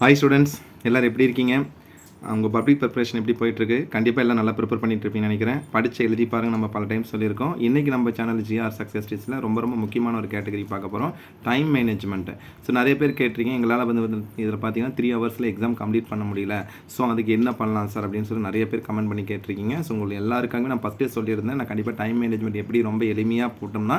Hi students எல்லோரும் எப்படி இருக்கீங்க? உங்கள் பப்ளிக் ப்ரிப்பரேஷன் எப்படி போயிட்டுருக்கு? கண்டிப்பாக எல்லாம் நல்லா ப்ரிப்பேர் பண்ணிட்டு நினைக்கிறேன். படித்து எழுதி பாருங்கள் நம்ம பல டைம் சொல்லியிருக்கோம். இன்றைக்கி நம்ம சேனல் ஜிஆர் சக்ஸஸ் டீஸில் ரொம்ப ரொம்ப முக்கியமான ஒரு கேட்டகரி பார்க்க போகிறோம் டைம் மேனேஜ்மெண்ட்டு ஸோ நிறைய பேர் கேட்டிருக்கீங்க எங்களால் வந்து இதில் பார்த்தீங்கன்னா த்ரீ ஹவர்ஸில் எக்ஸாம் கம்ப்ளீட் பண்ண முடியல. ஸோ அதுக்கு என்ன பண்ணலாம் சார் அப்படின்னு சொல்லி நிறைய பேர் கமெண்ட் பண்ணி கேட்டிருக்கீங்க. ஸோ உங்களுக்கு எல்லாருக்காகவே நான் ஃபஸ்ட்டே சொல்லியிருந்தேன். நான் கண்டிப்பாக டைம் மேனேஜ்மெண்ட் எப்படி ரொம்ப எளிமையாக போட்டோம்னா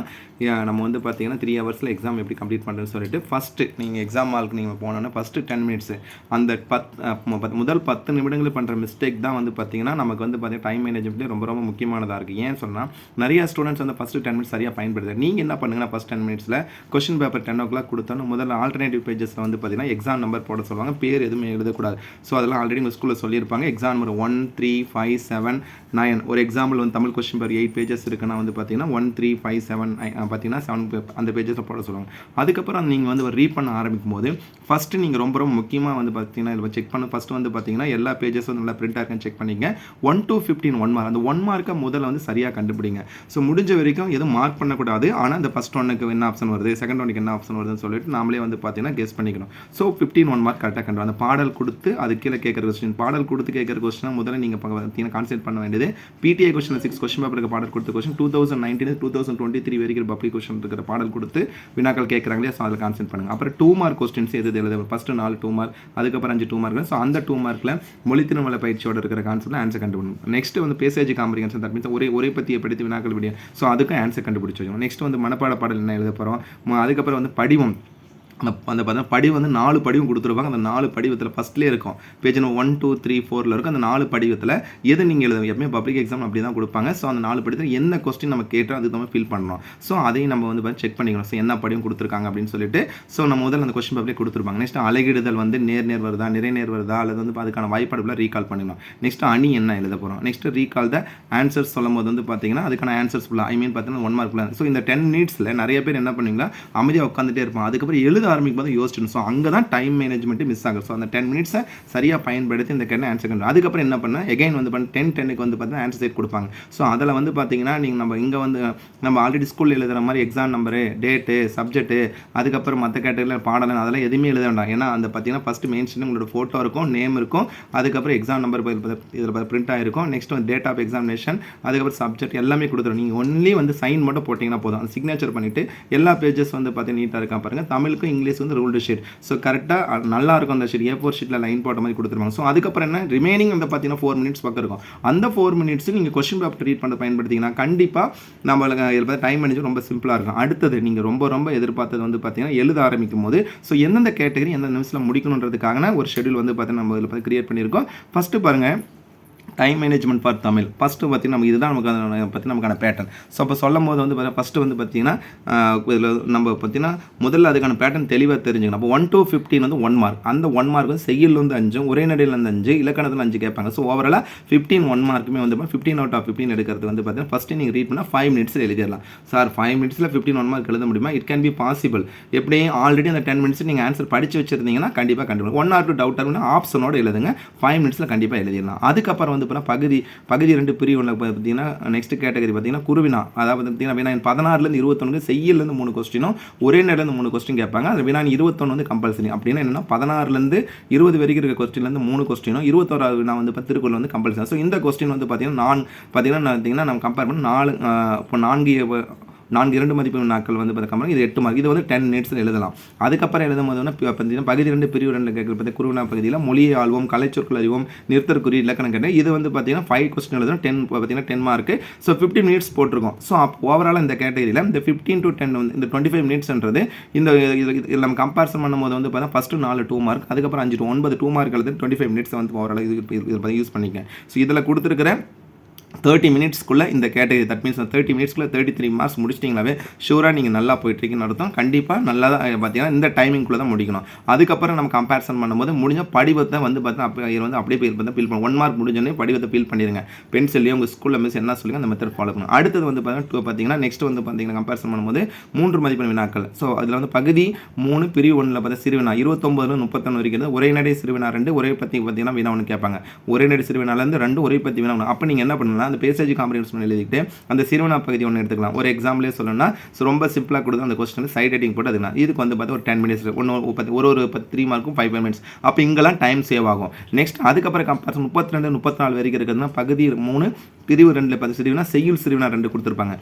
நம்ம வந்து பார்த்தீங்கன்னா த்ரீ ஹவர்ஸில் எக்ஸாம் எப்படி கம்ப்ளீட் பண்ணுறேன்னு சொல்லிட்டு ஃபஸ்ட்டு நீங்கள் எக்ஸாம் ஹாலுக்கு நீங்கள் போனோன்னா ஃபஸ்ட்டு டென் மினிட்ஸு அந்த பத் பத்- முதல் பத்து நிமிடங்கள் பண்ணுற மிஸ்டேக் தான் வந்து பார்த்தீங்கன்னா நமக்கு வந்து பார்த்தீங்கன்னா டைம் மேனேஜ்மெண்ட்லேயே ரொம்ப ரொம்ப முக்கியமானதாக இருக்குது ஏன் சொன்னால் நிறையா ஸ்டூடெண்ட்ஸ் வந்து ஃபஸ்ட்டு டென் மினிட்ஸ் சரியாக பயன்படுது நீங்கள் என்ன பண்ணுங்கன்னா ஃபஸ்ட் டென் மினிட்ஸில் question paper ten o'clock கொடுத்தோன்னு முதல்ல ஆல்டர்னேட்டிவ் பேஜஸில் வந்து பார்த்தீங்கன்னா எக்ஸாம் நம்பர் போட சொல்லுவாங்க. பேர் எதுவுமே எழுதக்கூடாது. ஸோ அதெல்லாம் ஆல்ரெடி உங்கள் ஸ்கூலில் சொல்லியிருப்பாங்க. Exam number one three five seven nine ஒரு எக்ஸாம்பிள் வந்து தமிழ் கொஸ்டின் பேப்பர் எயிட் பேஜஸ் இருக்குன்னா வந்து பார்த்தீங்கன்னா ஒன் த்ரீ ஃபைவ் செவன் பார்த்தீங்கன்னா செவன் அந்த பேஜஸில் போட சொல்லுவாங்க. அதுக்கப்புறம் நீங்கள் வந்து ரீட் பண்ண ஆரம்பிக்கும் போது ஃபஸ்ட்டு நீங்கள் ரொம்ப ரொம்ப முக்கியமாக வந்து பார்த்தீங்கன்னா இதில் செக் பண்ண. ஃபஸ்ட்டு வந்து பார்த்தீங்கன்னா எல்லா பேஜஸும் நல்லா பிரிண்டாக இருக்குன்னு செக் பண்ணிங்க one two fifteen one mark அந்த ஒன் மார்க்கை முதல்ல வந்து சரியாக கண்டுபிடிங்க. ஸோ முடிஞ்ச வரைக்கும் எதுவும் மார்க் பண்ணக்கூடாது. ஆனால் அந்த ஃபஸ்ட் ஒன்னுக்கு என்ன ஆப்ஷன் வருது? செகண்ட் ஒன்னுக்கு என்ன ஆப்ஷன் வருதுன்னு சொல்லிட்டு நாமளே வந்து பார்த்தீங்கன்னா கெஸ் பண்ணிக்கணும். ஸோ ஃபிஃப்டீன் ஒன் மார்க் கரெக்டாக கண்டு அந்த பாடல் கொடுத்து அது கீழே கேட்குற கொஸ்டின் பாடல் கொடுத்து கேட்குற கொஸ்டின் முதல்ல நீங்கள் பார்த்தீங்கன்னா கான்சென்ட் பண்ண வேண்டியது. பிடிஐ கொஸ்டின் சிக்ஸ் கொஸ்டின் பேப்பருக்கு பாடல் கொடுத்த question two thousand nineteen two thousand twenty three வரைக்கும் பப்ளிக் கொஸ்டின் இருக்கிற பாடல் கொடுத்து வினாக்கள் கேட்குறாங்களே ஸோ அதில் கான்சென்ட் பண்ணுங்கள் அப்புறம் டூ மார்க் கொஸ்டின்ஸ் எது எது எழுத ஃபஸ்ட்டு நாலு டூ மார்க் அதுக்கப்புறம் அஞ்சு டூ மார்க் ஸோ அந்த டூ மார்க்கில் மொழித்திறமலை பயிற்சியோட இருக்கிற கான்செப்ட் ஆன்சர் கண்டுபிடிக்கணும். நெக்ஸ்ட் வந்து பேசேஜ் காம்ப்ரிகன்ஷன் தட் மீன்ஸ் ஒரே ஒரே பற்றியை படித்து வினாக்கள் விடியும் ஸோ அதுக்கும் ஆன்சர் கண்டுபிடிச்சு வச்சுக்கணும். நெக்ஸ்ட் வந்து மனப்பாட பாடல் என்ன எழுத போகிறோம் அதுக்கப்புறம் வந்து படிவம். அந்த அந்த பார்த்தா படிவம் வந்து நாலு படிவும் கொடுத்துருப்பாங்க. அந்த நாலு படிவத்தில் ஃபஸ்ட்லேயே இருக்கும். Page number one two three ஃபோரில் இருக்கும். அந்த நாலு படிவத்தில் எது நீங்கள் எழுதும் எப்பவுமே பப்ளிக் எக்ஸாம் அப்படி தான் கொடுப்பாங்க. ஸோ அந்த நாலு படிவத்தில் என்ன கொஸ்டின் நம்ம கேட்டோம் அதுக்கு நம்ம ஃபில் பண்ணணும். ஸோ அதையும் நம்ம வந்து செக் பண்ணிக்கணும். ஸோ என்ன படிவும் கொடுத்துருக்காங்க அப்படின்னு சொல்லிட்டு. ஸோ நம்ம முதல்ல அந்த கொஸ்டின் பப்ளிக் கொடுத்துருப்பாங்க. நெக்ஸ்ட் அழகிடுதல் வந்து நேர் நேர் வருதா நிறை நேர் வருதா அல்லது வந்து அதுக்கான வாய்ப்பாடுகளை ரீகால் பண்ணிடணும். நெக்ஸ்ட் அணி என்ன எழுத போகிறோம் நெக்ஸ்ட் ரீகால் த ஆன்சர்ஸ் சொல்லும் போது வந்து பார்த்தீங்கன்னா அதுக்கான ஆன்சர்ஸ் ஃபுல்லாக ஐ மீன் பார்த்தீங்கன்னா ஒன் மார்க் ஸோ இந்த டென் மினிட்ஸில் நிறைய பேர் என்ன பண்ணுவீங்களா? அமைதியாக உட்காந்துட்டே இருப்பாங்க. அதுக்கப்புறம் எழுத ஆரம்பிக்கும் போது யோசிச்சிடும் ஸோ அங்கே தான் டைம் மேனேஜ்மெண்ட் மிஸ் ஆகும் ஸோ அந்த டென் மினிட்ஸை சரியாக பயன்படுத்தி இந்த கென்ன ஆன்சர் கண்டு. அதுக்கப்புறம் என்ன பண்ண எகைன் வந்து பண்ண டென் டென்னுக்கு வந்து பார்த்தீங்கன்னா ஆன்சர் சைட் கொடுப்பாங்க. ஸோ அதில் வந்து பார்த்தீங்கன்னா நீங்கள் நம்ம இங்கே வந்து நம்ம ஆல்ரெடி ஸ்கூலில் எழுதுகிற மாதிரி எக்ஸாம் நம்பரு டேட்டு சப்ஜெக்ட்டு அதுக்கப்புறம் மற்ற கேட்டகரியில் பாடலாம் அதெல்லாம் எதுவுமே எழுத வேண்டாம். ஏன்னா அந்த பார்த்தீங்கன்னா ஃபஸ்ட்டு மெயின்ஸ்னு உங்களோட ஃபோட்டோ இருக்கும் நேம் இருக்கும். அதுக்கப்புறம் எக்ஸாம் நம்பர் இதில் பிரிண்ட் ஆகிருக்கும் நெக்ஸ்ட் வந்து டேட் ஆஃப் எக்ஸாமினேஷன் அதுக்கப்புறம் சப்ஜெக்ட் எல்லாமே கொடுத்துரும். நீங்கள் ஒன்லி வந்து சைன் மட்டும் போட்டிங்கன்னா போதும். அந்த சிக்னேச்சர் பண்ணிவிட்டு எல்லா பேஜஸ் வந்து பார்த்தீங்கன்னா நீட்டாக இருக்கா பாருங்கள் தமிழுக்கும் இங்கிலீஷ் வந்து ரூல்டு ஷீட் ஸோ கரெக்டாக நல்லா இருக்கும் அந்த ஷீட் ஏ ஃபோர் ஷீட்டில் லைன் போட்ட மாதிரி கொடுத்துருவாங்க ஸோ அதுக்கப்புறம் என்ன? ரிமைனிங் வந்து பார்த்தீங்கன்னா ஃபோர் மினிட்ஸ் பக்கம் இருக்கும். அந்த ஃபோர் மினிட்ஸ் நீங்கள் கொஸ்டின் பேப்பர் ரீட் பண்ண பயன்படுத்திங்கன்னா கண்டிப்பாக நம்மளுக்கு இதில் பார்த்து டைம் மேனேஜ் ரொம்ப சிம்பிளாக இருக்கும். அடுத்தது நீங்கள் ரொம்ப ரொம்ப எதிர்பார்த்தது வந்து பார்த்தீங்கன்னா எழுத ஆரம்பிக்கும் போது ஸோ எந்தெந்த கேட்டகரி எந்த நிமிஷத்தில் முடிக்கணுன்றதுக்கான ஒரு ஷெடியூல் வந்து பார்த்தீங்கன்னா நம்ம இதில் பார்த்து கிரியேட் பண்ணியிருக்கோம். ஃபஸ்ட்டு பாருங்கள் time management for Tamil first பார்த்தீங்கன்னா நமக்கு இதுதான் நமக்கு அதை பற்றி நமக்கான பேட்டர்ன் ஸோ அப்போ சொல்லும் போது வந்து பார்த்தீங்கன்னா ஃபஸ்ட்டு வந்து பார்த்தீங்கன்னா இதில் நம்ம பார்த்தீங்கன்னா முதல்ல அதுக்கான பேட்டர்ன் தெளிவாக தெரிஞ்சுக்கணும். அப்போ ஒன் டூ ஃபிஃப்டீன் வந்து ஒன் மார்க் அந்த ஒன் மார்க் வந்து செய்யல் வந்து அஞ்சும் ஒரே நடையில் வந்து அஞ்சு இலக்கணத்தில் அஞ்சு கேட்பாங்க. ஸோ ஓவராலாக ஃபிஃப்டீன் ஒன் மார்க்குமே வந்து ஃபிஃப்டீன் அவுட் ஆஃப் ஃபிஃப்டின் எடுக்கிறது வந்து பார்த்தீங்கன்னா ஃபஸ்ட்டு நீங்கள் ரீட் பண்ணால் ஃபைவ் மினிட்ஸில் எழுதிடலாம். சார் ஃபைவ் மினிட்ஸில் ஃபிஃப்டீன் ஒன் மார்க் எழுத முடியுமா? இட் கேன் பி பாசிபிள் எப்படி? ஆல்ரெடி அந்த டென் மினிட்ஸ் நீங்கள் ஆன்சர் படித்து வச்சிருந்தீங்கன்னா கண்டிப்பாக கண்டுபிடிக்கும் ஒன் ஆர் டூ டவுட் இருக்குன்னா ஆப்ஷனோட எழுதுங்க. ஃபைவ் மினிட்ஸில் கண்டிப்பாக எழுதிடலாம். அதுக்கப்புறம் வந்து பார்த்தீங்கன்னா பகுதி பகுதி ரெண்டு பிரிவுல பார்த்தீங்கன்னா நெக்ஸ்ட் கேட்டகரி பார்த்தீங்கன்னா குருவினா. அதாவது பார்த்தீங்கன்னா வினா பதினாறுலேருந்து இருபத்தொன்று செய்யலேருந்து மூணு கொஸ்டினும் ஒரே நேரம் மூணு கொஸ்டின் கேட்பாங்க. அது வினா இருபத்தொன்று வந்து கம்பல்சரி அப்படின்னா என்னன்னா பதினாறுலேருந்து இருபது வரைக்கும் இருக்க கொஸ்டின்லேருந்து மூணு கொஸ்டினும் இருபத்தோராவது வினா வந்து இப்போ திருக்குறள் வந்து கம்பல்சரி ஸோ இந்த கொஸ்டின் வந்து பார்த்தீங்கன்னா நான் பார்த்தீங்கன்னா பார்த்தீங்கன்னா நம்ம கம்பேர் பண்ணி நாலு இப்போ நான்கு நான்கு இரண்டு மதிப்பு நாட்கள் வந்து பார்த்தீங்கன்னா இது எட்டு மார்க். இது வந்து டென் மினிட்ஸில் எழுதலாம். அதுக்கப்புறம் எழுதும் போது பார்த்தீங்கன்னா பகுதி ரெண்டு பிரிவு ரெண்டு கேட்குற பற்றி குருவினா பகுதியில் மொழியை ஆழ்வோம் கலைச்சொற்கள் அறிவோம் நிறுத்தற்குறி இலக்கணம் கேட்டேன். இது வந்து பார்த்தீங்கன்னா ஃபைவ் கொஸ்டின் எழுதணும் டென் பார்த்தீங்கன்னா ten mark so fifty minutes போட்டிருக்கோம். ஸோ அப் ஓவரால் இந்த கேட்டகரியில் இந்த ஃபிஃப்டீன் டு டென் வந்து இந்த டுவெண்ட்டி ஃபைவ் மினிட்ஸ்ன்றது இந்த இது- நம்ம கம்பேரிசன் பண்ணும்போது வந்து பார்த்தீங்கன்னா ஃபஸ்ட்டு நாலு டூ மார்க் அதுக்கப்புறம் அஞ்சு டூ ஒன்பது டூ மார்க் எழுது டுவெண்ட்டி ஃபைவ் மினிட்ஸ் வந்து ஓவரால் இது யூஸ் பண்ணிக்கேன் ஸோ இதில் கொடுத்துருக்கிற தேர்ட்டி மினிட்ஸ்க்குள்ளே இந்த கேட்டகரி தட் மீன்ஸ் தேர்ட்டி மினிட்ஸ்க்குள்ளே தேர்ட்டி த்ரீ மார்க்ஸ் முடிச்சிட்டிங்களாவே ஷூராக நீங்கள் நல்லா போயிட்டுருக்கீங்கன்னு அர்த்தம். கண்டிப்பாக நல்லா தான் பார்த்தீங்கன்னா இந்த டைமிங்குள்ளே தான் முடிக்கணும். அதுக்கப்புறம் நம்ம கம்பேரிசன் பண்ணும்போது முடிஞ்ச படிவத்தை வந்து பார்த்தீங்கன்னா அப்போ வந்து அப்படியே போய் பார்த்தா ஃபில் பண்ண. ஒன் மார்க் முடிஞ்சோடனே படிவத்தை ஃபில் பண்ணிடுங்க. பென்சிலையும் உங்கள் ஸ்கூலில் மிஸ் என்ன சொல்லுங்க அந்த மெத்தட் ஃபாலோ பண்ணணும். அடுத்தது வந்து பார்த்தீங்கன்னா டூ பார்த்தீங்கன்னா நெக்ஸ்ட் வந்து பார்த்தீங்கன்னா கம்பேரிசன் பண்ணும்போது மூன்று மதிப்பெண் வினாக்கள். ஸோ அதில் வந்து பகுதி மூணு பிரிவு ஒன்றில் பார்த்தா சிறுவினா இருபத்தொம்பதுல முப்பத்தொன்று வரைக்கும் ஒரே நடை சிறுவினா ரெண்டு ஒரே பற்றி பார்த்தீங்கன்னா வினா ஒன்று கேட்பாங்க. ஒரே நடை சிறுவினாலேருந்து ரெண்டு ஒரே பற்றி வினா ஒன்று அப்போ நீங்கள் என்ன பண்ணலாம்? எழுதலாம் அந்த பேசேஜ் காம்ப்ரிஹென்ஷன் எழுதிக்கிட்டு அந்த சிறுவனா பகுதி ஒன்று எடுத்துக்கலாம். ஒரு எக்ஸாம்பிளே சொல்லணும்னா ஸோ ரொம்ப சிம்பிளாக கொடுத்து அந்த கொஸ்டின் சைட் ரைட்டிங் போட்டு அதுக்கலாம் இதுக்கு வந்து பார்த்தா ஒரு டென் மினிட்ஸ் ஒன்று பத்து ஒரு ஒரு பத்து த்ரீ மார்க்கும் ஃபைவ் ஃபைவ் மினிட்ஸ் அப்போ இங்கெல்லாம் டைம் சேவ் ஆகும். நெக்ஸ்ட் அதுக்கப்புறம் கம்பேரிசன் முப்பத்தி ரெண்டு முப்பத்தி நாலு வரைக்கும் இருக்கிறதுனா பகுதி மூணு பிரிவு ரெண்டில் பத்து சிறுவினா செய்யுள் சிறுவினா ரெண்டு கொடுத்துருப்பாங்க.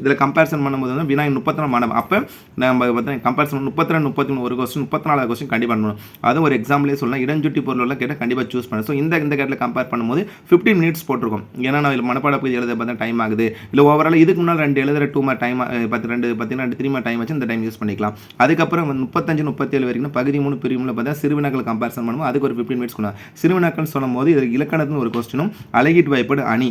இதில் கம்பேரிசன் பண்ணும்போது வந்து வினா முப்பத்தி நாலு மாணவன் அப்போ நம்ம பார்த்தா கம்பேரிசன் முப்பத்தி ரெண்டு முப்பத்தி மூணு ஒரு கொஸ்டின் முப்பத்தி நாலாவது கொஸ்டின் கண்டிப்பாக பண்ணணும். அதுவும் ஒரு எக்ஸாம்பிளே சொல்லலாம். இடஞ்சுட்டி பொருளெல்லாம் கேட்டால் கண்டிப்பாக சூஸ் பண்ணணும். ஸோ இந்த இந்த கேட்டில் கம்பேர் பண்ணும்போது ஃபிஃப்டீன் மினிட்ஸ் போட்டிருக்கோம். ஏன்னா நான் இதில் மனப்பாட பகுதி எழுத பார்த்தா டைம் ஆகுது. இல்லை ஓவரால் இதுக்கு முன்னால் ரெண்டு எழுதுற டூ மா டைம் பத்து ரெண்டு பார்த்தீங்கன்னா ரெண்டு த்ரீ மா டைம் வச்சு இந்த டைம் யூஸ் பண்ணிக்கலாம். அதுக்கப்புறம் முப்பத்தஞ்சு முப்பத்தேழு வரைக்கும் பகுதி மூணு பிரிவுல பார்த்தா சிறுவினாக்கள் கம்பேரிசன் பண்ணும்போது அதுக்கு ஒரு ஃபிஃப்டின் மினிட்ஸ் கொண்டு சிறுவினாக்கள் சொல்லும் போது இது இலக்கணத்துன்னு ஒரு கொஸ்டினும் அழகிட்டு வாய்ப்பாடு அணி.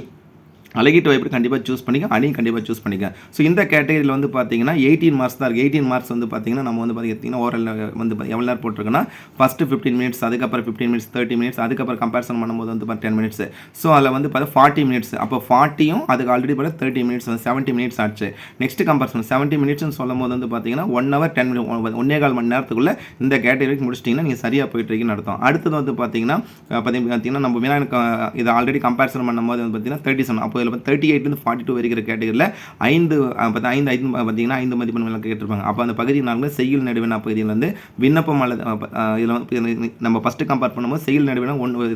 அழகிட்டு வாய்ப்பு கண்டிப்பாக சூஸ் பண்ணிக்க அணியும் கண்டிப்பாக சூஸ் பண்ணிக்க. ஸோ இந்த கேட்டகரியில் வந்து பார்த்தீங்கன்னா எயிட்டீன் மார்க்ஸ் தான் இருக்குது எயிட்டீன் மார்க்ஸ் வந்து பார்த்தீங்கன்னா நம்ம வந்து பார்த்தீங்கன்னா ஓரல் வந்து எவ்வளோ நேரம் போட்டிருக்குன்னா ஃபஸ்ட்டு ஃபிஃப்டீன் மினிட்ஸ் அதுக்கப்புறம் ஃபிஃப்டீன் மினிட்ஸ் தேர்ட்டி மினிட்ஸ் அதுக்கப்புறம் கம்பேரிசன் பண்ணும்போது வந்து பார்த்தா டென் மினிட்ஸ் ஸோ அதில் வந்து பார்த்தா ஃபார்ட்டி மினிட்ஸ் அப்போ ஃபார்ட்டியும் அதுக்கு ஆல்ரெடி பார்த்தா தேர்ட்டி மினிட்ஸ் வந்து செவன்ட்டி மினிட்ஸ் ஆச்சு. நெக்ஸ்ட் கம்பேரிசன் செவன்ட்டி மினிட்ஸ்னு சொல்லும் போது வந்து பார்த்தீங்கன்னா ஒன் ஹவர் டென் மினிட் ஒன்னே கால் மணி நேரத்துக்குள்ள இந்த கேட்டகரிக்கு முடிச்சிட்டிங்கன்னா நீங்கள் சரியாக போயிட்டு இருக்கீங்கன்னு அர்த்தம். அடுத்தது வந்து பார்த்தீங்கன்னா பார்த்தீங்கன்னா நம்ம வினா இது ஆல்ரெடி கம்பேரிசன் பண்ணும்போது வந்து பார்த்தீங்கன்னா தேர்ட்டி செவன் அப்போ இதில் தேர்ட்டி எயிட்லேருந்து ஃபார்ட்டி டூ வரைக்கிற கேட்டகரியில் ஐந்து பார்த்தா ஐந்து ஐந்து பார்த்தீங்கன்னா ஐந்து மதிப்பெண் கேட்டிருப்பாங்க. அப்போ அந்த பகுதி நாங்கள் செய்யுள் நடுவினா பகுதியில் வந்து விண்ணப்பம் அல்லது இதில் வந்து நம்ம ஃபஸ்ட்டு கம்பேர் பண்ணும்போது செய்யுள் நடுவினா ஒன்று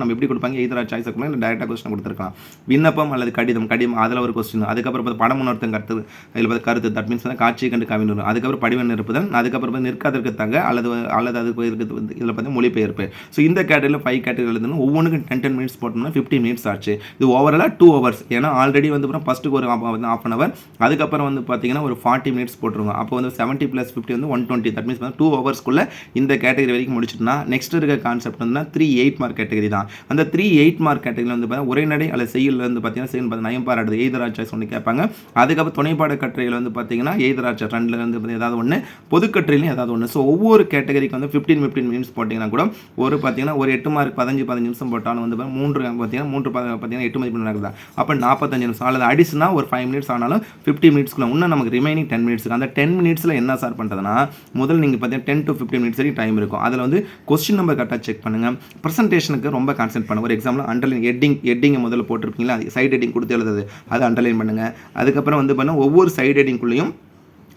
நம்ம எப்படி கொடுப்பாங்க? எதிராக சாய்ஸ் கொடுக்கலாம் இல்லை டேரெக்டாக கொஸ்டின் கொடுத்துருக்கலாம். விண்ணப்பம் அல்லது கடிதம் கடிதம் அதில் ஒரு கொஸ்டின் அதுக்கப்புறம் பார்த்து படம் உணர்த்தம் கருத்து இதில் பார்த்து கருத்து தட் மீன்ஸ் காட்சியை கண்டு கவிஞர் வரும். அதுக்கப்புறம் படிவம் நிரப்புதல் அதுக்கப்புறம் பார்த்து நிற்காதற்கு தங்க அல்லது அல்லது அதுக்கு இருக்கிறது வந்து இதில் பார்த்து மொழிபெயர்ப்பு. ஸோ இந்த கேட்டகரியில் ஃபைவ் கேட்டகரி எழுதணும் ஒவ்வொன்றுக்கும் டென் டென் மினிட்ஸ் போட்டோம்னா ஃபிஃப்டி மினிட்ஸ் ஆச்சு. இது ஓவராலாக டூ ஹவர்ஸ் ஏன்னா ஆல்ரெடி வந்து அப்புறம் ஃபஸ்ட்டுக்கு ஒரு வந்து ஆஃப் அன் ஹவர் அதுக்கப்புறம் வந்து பார்த்தீங்கன்னா ஒரு ஃபார்ட்டி மினிட்ஸ் போட்டுருங்க அப்போ வந்து செவன்ட்டி ப்ளஸ் ஃபிஃப்டி வந்து one twenty that means two ஹவர்ஸ்க்குள்ளே இந்த கேட்டகரி வரைக்கும் முடிச்சுட்டுனா நெக்ஸ்ட் இருக்க கான்செப்ட் வந்து த்ரீ எயிட் மார்க் கேட்டகரி தான். அந்த த்ரீ எயிட் மார்க் கேட்டகரியில் வந்து பார்த்தீங்கன்னா உரைநடை அல்லது செய்யுள் வந்து பார்த்தீங்கன்னா செய்யுள் பார்த்து நயம் பாராடுது எய்தராஜ் சாய்ஸ் ஒன்று கேட்பாங்க. அதுக்கப்புறம் துணைப்பாட கட்டுரையில் வந்து பார்த்தீங்கன்னா எய்தராஜ் ரெண்டில் வந்து ஏதாவது ஒன்று பொதுக்கட்டுரையிலும் ஏதாவது ஒன்று ஸோ ஒவ்வொரு கேட்டகரிக்கு வந்து ஃபிஃப்டீன் ஃபிஃப்டீன் மினிட்ஸ் போட்டிங்கன்னா கூட ஒரு பார்த்தீங்கன்னா ஒரு எட்டு மார்க் பதினஞ்சு பதினஞ்சு நிமிஷம் போட்டாலும் வந்து மூன்று பார்த்தீங்கன்னா மூன்று பார்த்தீங்கன்னா எட்டு மதிப்பெண் நடக்குதா? அப்போ நாற்பத்தஞ்சு நிமிஷம். அல்லது அடிஷனாக ஒரு ஃபைவ் மினிட்ஸ் ஆனாலும் ஃபிஃப்டி மினிட்ஸ்க்குள்ள இன்னும் நமக்கு ரிமைனிங் டென் மினிட்ஸ் அந்த டென் மினிட்ஸில் என்ன சார் பண்ணுறதுனா முதல் நீங்கள் பார்த்தீங்கன்னா டென் டு ஃபிஃப்டின் மினிட்ஸ் வரைக்கும் டைம் இருக்கும். அதில் வந்து கொஸ்டின் நம்பர் கரெக்டாக செக் பண்ணுங்கள் ப்ரெசன்டேஷனுக்கு ரொம்ப கான்சென்ட் பண்ணுங்க. ஒரு எக்ஸாம்பிள் அண்டர்லைன் ஹெட்டிங் ஹெட்டிங்கை முதல்ல போட்டிருப்பீங்களா? சைட் ஹெட்டிங் கொடுத்து எழுதுது அதை அண்டர்லைன் பண்ணுங்கள் அதுக்கப்புறம் வந்து பண்ணால் ஒவ்வொரு சைட் ஹெட்டிங்குள்ளேயும்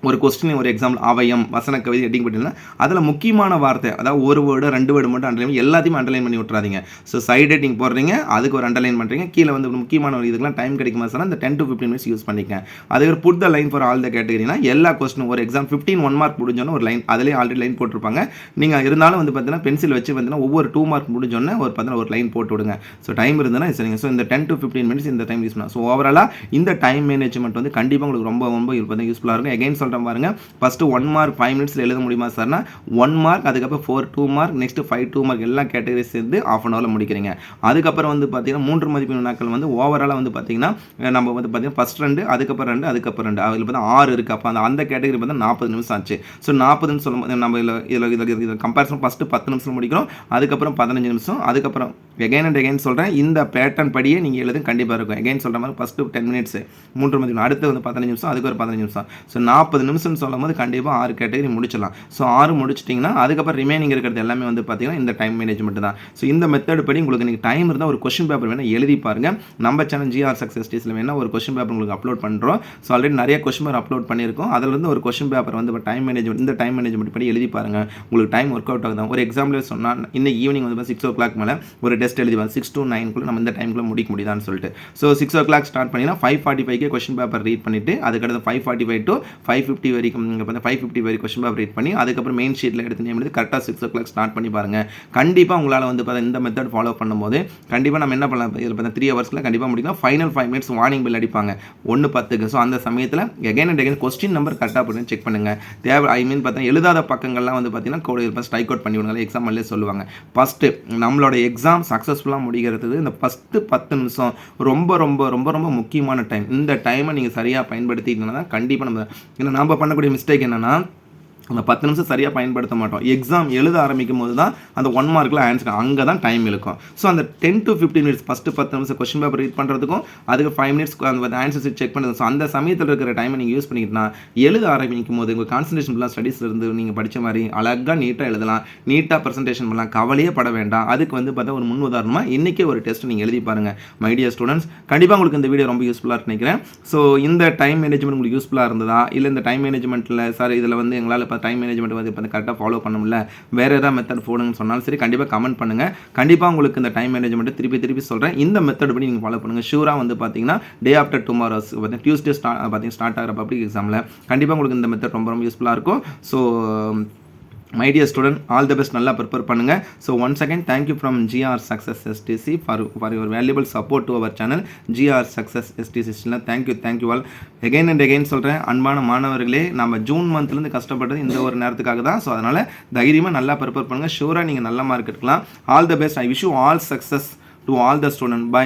ஒரு கொஸ்டின் ஒரு எக்ஸாம்பிள் அவயம் வசன கவிதை எட்டிங் பண்ணிங்கன்னா அதில் முக்கியமான வார்த்தை அதாவது ஒரு வேர்டு ரெண்டு வேர்டு மட்டும் அண்டர்லைன் எல்லாத்தையும் அண்டர்லைன் பண்ணி விட்றாதீங்க ஸோ சைட் ஹெட்டிங் போடுறீங்க அதுக்கு ஒரு அண்டர்லைன் பண்ணுறீங்க கீழே வந்து முக்கியமான ஒரு இதுக்கெலாம் டைம் கிடைக்குமா சார் அந்த ten to fifteen minutes use பண்ணிக்கேன் அதே ஒரு put the line for all the கேட்டகரினா எல்லா கொஸ்டின் ஒரு எக்ஸாம் ஃபிஃப்டீன் ஒன் மார்க் முடிஞ்சோன்னு ஒரு லைன் அதிலே ஆல்ரெடி லைன் போட்டிருப்பாங்க. நீங்கள் இருந்தாலும் வந்து பார்த்தீங்கன்னா பென்சில் வச்சு பார்த்தீங்கன்னா ஒவ்வொரு டூ மார்க் முடிஞ்சோன்னே ஒரு பார்த்தீங்கன்னா ஒரு லைன் போட்டு விடுங்க. ஸோ டைம் இருந்ததுன்னா சரிங்க ஸோ இந்த டென் டு ஃபிஃப்டீன் மினிட்ஸ் இந்த டைம் யூஸ் பண்ணலாம். ஸோ ஓவராலாக இந்த டைம் மேனேஜ்மெண்ட் வந்து கண்டிப்பாக உங்களுக்கு ரொம்ப ரொம்ப யூஸ்ஃபுல்லாக இருக்கும். எகைன் சொல்கிறேன் பாருங்க. ஃபஸ்ட்டு ஒன் மார்க் ஃபைவ் மினிட்ஸில் எழுத முடியுமா சார்னா ஒன் மார்க் அதுக்கப்புறம் four two mark next five two mark எல்லா கேட்டகரி சேர்ந்து ஆஃப் அன் ஹவரில் முடிக்கிறீங்க. அதுக்கப்புறம் வந்து பார்த்தீங்கன்னா மூன்று மதிப்பெண் வினாக்கள் வந்து ஓவராலாக வந்து பார்த்தீங்கன்னா நம்ம வந்து பார்த்தீங்கன்னா ஃபஸ்ட் ரெண்டு அதுக்கப்புறம் ரெண்டு அதுக்கப்புறம் ரெண்டு. அதில் பார்த்தா ஆறு இருக்குது அப்போ அந்த அந்த கேட்டகரி பார்த்தா நாற்பது நிமிஷம் ஆச்சு. ஸோ நாற்பதுன்னு சொல்லும்போது நம்ம இதில் இதில் இதில் இதில் கம்பேரிசன் ஃபஸ்ட்டு பத்து நிமிஷம் முடிக்கிறோம். அதுக்கப்புறம் பதினஞ்சு நிமிஷம். அதுக்கப்புறம் எகைன் அண்ட் எகைன் சொல்கிறேன் இந்த பேட்டர்ன் படியே நீங்கள் எழுதும் கண்டிப்பாக இருக்கும். எகைன் சொல்கிற மாதிரி ஃபஸ்ட்டு டென் மினிட்ஸ் மூன்று மதிப்பெண் அடுத்து வந்து பதினஞ்சு நிமிஷம் அதுக்கு ஒரு பதினஞ்சு நிமிஷம். ஸோ நாற்பது நிமிஷம்னு சொல்லும் போது கண்டிப்பாக ஆறு கேட்டகரி முடிச்சிடலாம். ஸோ ஆறு முடிச்சிட்டிங்கன்னா அதுக்கப்புறம் ரிமைனிங் இருக்கிறது எல்லாமே வந்து பார்த்தீங்கன்னா இந்த டைம் மேனேஜ்மெண்ட் தான். ஸோ இந்த மெத்தட் படி உங்களுக்கு நீங்கள் டைம் இருந்தால் ஒரு கொஸ்டின் பேப்பர் வேணால் எழுதி பாருங்க. நம்ம சேனல் ஜிஆர் சக்ஸஸ் டேஸில் வேணால் ஒரு கொஸ்டின் பேப்பர் உங்களுக்கு அப்லோட் பண்ணுறோம் ஸோ ஆல்ரெடி நிறைய கொஸ்டின் பேப்பர் அப்லோட் பண்ணியிருக்கோம். அதிலிருந்து ஒரு கொஷின் பேப்பர் வந்து டைம் மேனேஜ்மெண்ட் இந்த டைம் மேனேஜ்மெண்ட் படி எழுதி பாருங்கள் உங்களுக்கு டைம் ஒர்க் அவுட் ஆகுது? ஒரு எக்ஸாம்பிள் சொன்னால் இன்னைக்கு ஈவினிங் வந்து சிக்ஸ் ஓ கிளாக் மேலே ஒரு டெஸ்ட் எழுதி சிக்ஸ் டூ நைன்குள்ளே நம்ம இந்த டைம்குள்ளே முடிக்க முடியுதான்னு சொல்லிட்டு. So six o'clock start பண்ணினா ஃபைவ் ஃபார்ட்டி ஃபைவ்க்கே கொஷின் பேப்பர் ரீட் பண்ணிவிட்டு அதுக்கடுத்து five forty five to five fifty வரைக்கும் இங்கே வந்து ஃபைவ் ஃபிஃப்டி வரைக்கும் கொஷின் பேப்பர் ரீட் பண்ணி அதுக்கப்புறம் மெயின் ஷீட்டில் எடுத்து நேம் எடுத்து கரெக்டாக சிக்ஸ் ஓ கிளாக் ஸ்டார்ட் பண்ணி பாருங்கள் கண்டிப்பாக உங்களால் வந்து பார்த்தா இந்த மெத்தட் ஃபாலோ பண்ணும்போது கண்டிப்பாக நம்ம என்ன பண்ணலாம்? இதில் பார்த்தா த்ரீ ஹவர்ஸில் கண்டிப்பாக முடிக்கலாம். Final five minutes warning bell அடிப்பாங்க. ஒன்று பத்துக்கு. ஸோ அந்த சமயத்தில் again and again question number கரெக்டாக போட்டு செக் பண்ணுங்கள் தேவை ஐ மீன் பார்த்தா எழுதாத பக்கங்கள்லாம் வந்து பார்த்தீங்கன்னா கோடி இருப்பேன் ஸ்ட்ரைக் அவுட் பண்ணி விடுங்க எக்ஸாம்லேயே சொல்லுவாங்க. ஃபஸ்ட்டு நம்மளோட எக்ஸாம் சக்ஸஸ்ஃபுல்லாக முடிகிறது இந்த ஃபஸ்ட்டு பத்து நிமிஷம் ரொம்ப ரொம்ப ரொம்ப ரொம்ப முக்கியமான டைம் இந்த டைமை நீங்கள் சரியாக பயன்படுத்திட்டீங்கன்னா தான் கண்டிப்பாக நம்ம நாம் பண்ணக்கூடிய மிஸ்டேக் என்னென்னா அந்த பத்து நிமிஷம் சரியாக பயன்படுத்த மாட்டோம். எக்ஸாம் எழுத ஆரம்பிக்கும் போது தான் அந்த ஒன் மார்க்கில் ஆன்சர் அங்கே தான் டைம் இருக்கும் ஸோ அந்த ten to fifteen minutes first பத்து நிமிஷம் கொஸ்டின் பேப்பர் ரீட் பண்ணுறதுக்கும் அதுக்கு ஃபைவ் மினிட்ஸ் அந்த ஆன்சர்ஸ் செக் பண்ணுறது ஸோ அந்த சமயத்தில் இருக்கிற டைமை நீங்கள் யூஸ் பண்ணிக்கிட்டா எழுத ஆரம்பிக்கும் போது உங்கள் கான்சன்ட்ரேஷன் ஃபுல்லாக ஸ்டடீஸ் இருந்து நீங்கள் படித்த மாதிரி அழகாக நீட்டாக எழுதலாம். நீட்டாக ப்ரெசன்டேஷன் பண்ணலாம். கவலையே பட வேண்டாம். அதுக்கு வந்து பார்த்தா ஒரு முன் உதாரணமாக இன்றைக்கே ஒரு டெஸ்ட் நீங்கள் எழுதி பாருங்கள் மைடியா ஸ்டூடெண்ட்ஸ் கண்டிப்பாக உங்களுக்கு இந்த வீடியோ ரொம்ப யூஸ்ஃபுல்லாக நினைக்கிறேன். ஸோ இந்த டைம் மேனேஜ்மெண்ட் உங்களுக்கு யூஸ்ஃபுல்லாக இருந்ததா? இல்லை இந்த டைம் மேனேஜ்மெண்ட்டில் சார் இதில் வந்து எங்களால் இப்போ டைம் மேனேஜ்மெண்ட் வந்து இப்போ கரெக்டாக ஃபாலோ பண்ண முடியல வேறு ஏதாவது மெத்தட் போடுங்கன்னு சொன்னாலும் சரி கண்டிப்பாக கமெண்ட் பண்ணுங்கள் கண்டிப்பாக உங்களுக்கு இந்த டைம் மேனேஜ்மெண்ட் திருப்பி திருப்பி சொல்கிறேன் இந்த மெத்தட் படி நீங்கள் ஃபாலோ பண்ணுங்கள் ஷூராக வந்து பார்த்தீங்கன்னா டே ஆஃப்டர் டுமாரோஸ் பார்த்தீங்கன்னா டியூஸ்டே ஸ்டார்ட் பார்த்தீங்கன்னா ஸ்டார்ட் ஆகிற பப்ளிக் எக்ஸாமில் கண்டிப்பாக உங்களுக்கு இந்த மெத்தட் ரொம்ப ரொம்ப யூஸ்ஃபுல்லாக இருக்கும். So my dear student all the best நல்லா ப்ரிப்பேர் பண்ணுங்கள் so one second thank you from GR Success STC for for your valuable support to our channel GR Success எஸ்டிசியில் thank you thank you all again and again சொல்கிறேன் அன்பான மாணவர்களே நம்ம June மந்த்லேருந்து கஷ்டப்பட்டது இந்த ஒரு நேரத்துக்காக தான். ஸோ அதனால் தைரியமாக நல்லா ப்ரிப்பேர் பண்ணுங்கள் ஷூராக நீங்கள் நல்ல மார்க் எடுக்கலாம். All the best I wish you all success to all the student bye